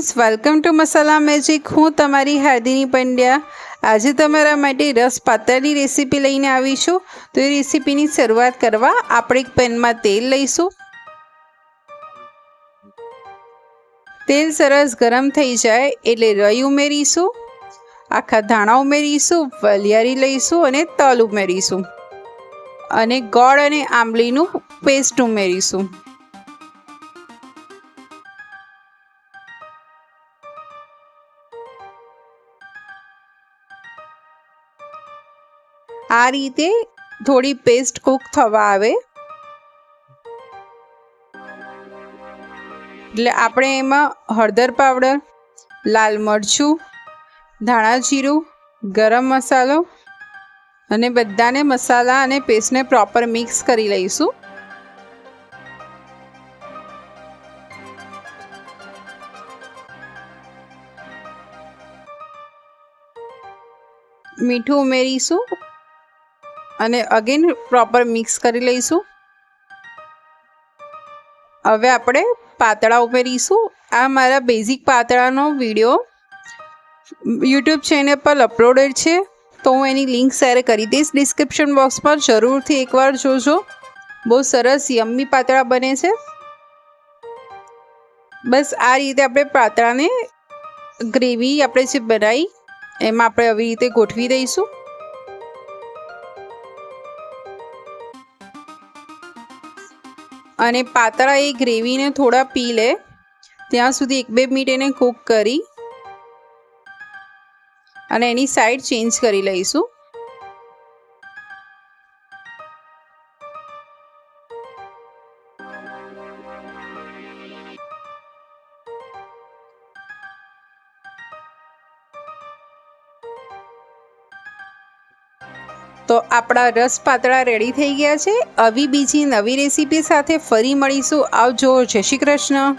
Friends welcome to masala magic હું તમારી હાર્દિની પંડ્યા. આજે તમારા માટે રસ પાતળની રેસીપી લઈને આવી છું. તો એ રેસીપીની શરૂઆત કરવા આપણે એક પેનમાં તેલ લઈશું. તેલ સરસ ગરમ થઈ જાય એટલે રઈ ઉમેરીશું. આખા ધાણા ઉમેરીશું, વલિયારી લઈશું અને તલ ઉમેરીશું. અને ગોળ અને આંબલીનું પેસ્ટ ઉમેરીશું. આ રીતે થોડી પેસ્ટ કૂક થવા આવે. એટલે આપણે એમાં હળદર પાવડર, લાલ મરચું, ધાણા જીરું, ગરમ મસાલો અને બધાને મસાલા અને પેસ્ટને પ્રોપર મિક્સ કરી લઈશું. મીઠું ઉમેરીશું. અને અગેન પ્રોપર મિક્સ કરી લઈશું. હવે આપણે પાતળા ઉમેરીશું. આ મારા બેઝિક પાતળાનો વીડિયો યુટ્યુબ ચેનલ પર અપલોડેડ છે. તો હું એની લિંક શેર કરી દઈશ. ડિસ્ક્રિપ્શન બોક્સમાં જરૂરથી એકવાર જોજો. બહુ સરસ યમ્મી પાતળા બને છે. બસ આ રીતે આપણે પાતળાને ગ્રેવી આપણે જે બનાવી એમાં આપણે આવી રીતે ગોઠવી દઈશું. અને પાતળા એ ગ્રેવીને થોડા પી લે. ત્યાં સુધી એક બે મિનિટ એને કૂક કરી અને એની સાઈડ ચેન્જ કરી લઈશું. તો આપણા રસ પાતળા રેડી થઈ ગયા છે. આવી બીજી નવી રેસીપી સાથે ફરી મળીશું. આવજો. જય શ્રી કૃષ્ણ.